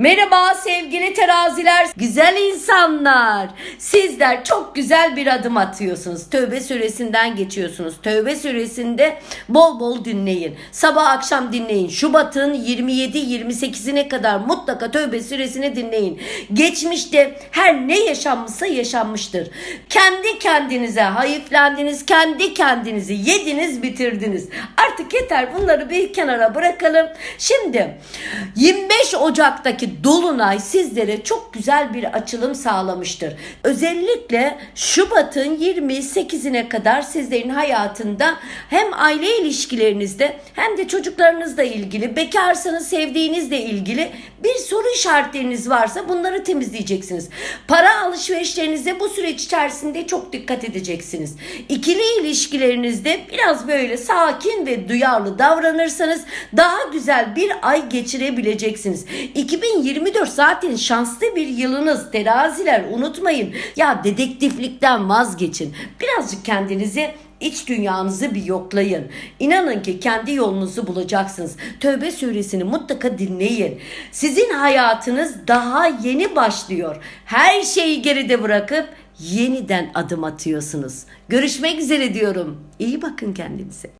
Merhaba sevgili teraziler, güzel insanlar. Sizler çok güzel bir adım atıyorsunuz. Tövbe suresinden geçiyorsunuz. Tövbe suresinde bol bol dinleyin. Sabah akşam dinleyin. Şubat'ın 27-28'ine kadar mutlaka Tövbe suresini dinleyin. Geçmişte her ne yaşanmışsa yaşanmıştır. Kendi kendinize hayıflendiniz, kendi kendinizi yediniz, bitirdiniz. Artık yeter bunları bir kenara bırakalım. Şimdi 25 Ocak'taki Dolunay sizlere çok güzel bir açılım sağlamıştır. Özellikle Şubat'ın 28'ine kadar sizlerin hayatında hem aile ilişkilerinizde hem de çocuklarınızla ilgili, bekarsanız sevdiğinizle ilgili bir soru işaretleriniz varsa bunları temizleyeceksiniz. Para alışverişlerinizde bu süreç içerisinde çok dikkat edeceksiniz. İkili ilişkilerinizde biraz böyle sakin ve duyarlı davranırsanız daha güzel bir ay geçirebileceksiniz. 2024 zaten şanslı bir yılınız teraziler unutmayın. Ya dedektiflikten vazgeçin. Birazcık kendinizi İç dünyanızı bir yoklayın. İnanın ki kendi yolunuzu bulacaksınız. Tövbe suresini mutlaka dinleyin. Sizin hayatınız daha yeni başlıyor. Her şeyi geride bırakıp yeniden adım atıyorsunuz. Görüşmek üzere diyorum. İyi bakın kendinize.